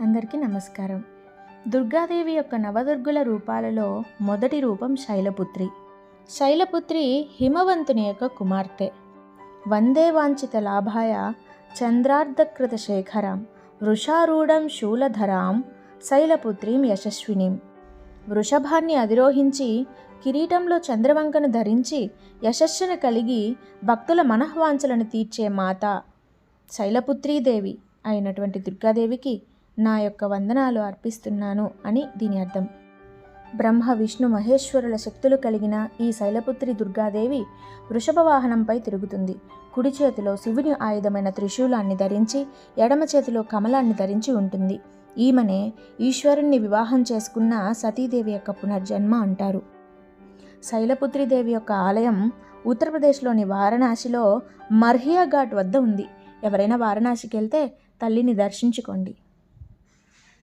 అందరికీ నమస్కారం. దుర్గాదేవి యొక్క నవదుర్గుల రూపాలలో మొదటి రూపం శైలపుత్రి. శైలపుత్రి హిమవంతుని యొక్క కుమార్తె. వందే వాంఛిత లాభాయ చంద్రార్ధకృత శేఖరాం వృషారూఢం శూలధరాం శైలపుత్రీం యశస్వినిం. వృషభాన్ని అధిరోహించి కిరీటంలో చంద్రవంకను ధరించి యశస్సును కలిగి భక్తుల మనఃవాంఛలను తీర్చే మాత శైలపుత్రీదేవి అయినటువంటి దుర్గాదేవికి నా యొక్క వందనాలు అర్పిస్తున్నాను అని దీని అర్థం. బ్రహ్మ విష్ణు మహేశ్వరుల శక్తులు కలిగిన ఈ శైలపుత్రి దుర్గాదేవి వృషభ వాహనంపై తిరుగుతుంది. కుడి చేతిలో శివుని ఆయుధమైన త్రిశూలాన్ని ధరించి ఎడమ చేతిలో కమలాన్ని ధరించి ఉంటుంది. ఈమెనే ఈశ్వరుణ్ణి వివాహం చేసుకున్న సతీదేవి యొక్క పునర్జన్మ అంటారు. శైలపుత్రిదేవి యొక్క ఆలయం ఉత్తరప్రదేశ్లోని వారణాసిలో మర్హియా ఘాట్ వద్ద ఉంది. ఎవరైనా వారణాసికి వెళ్తే తల్లిని దర్శించుకోండి.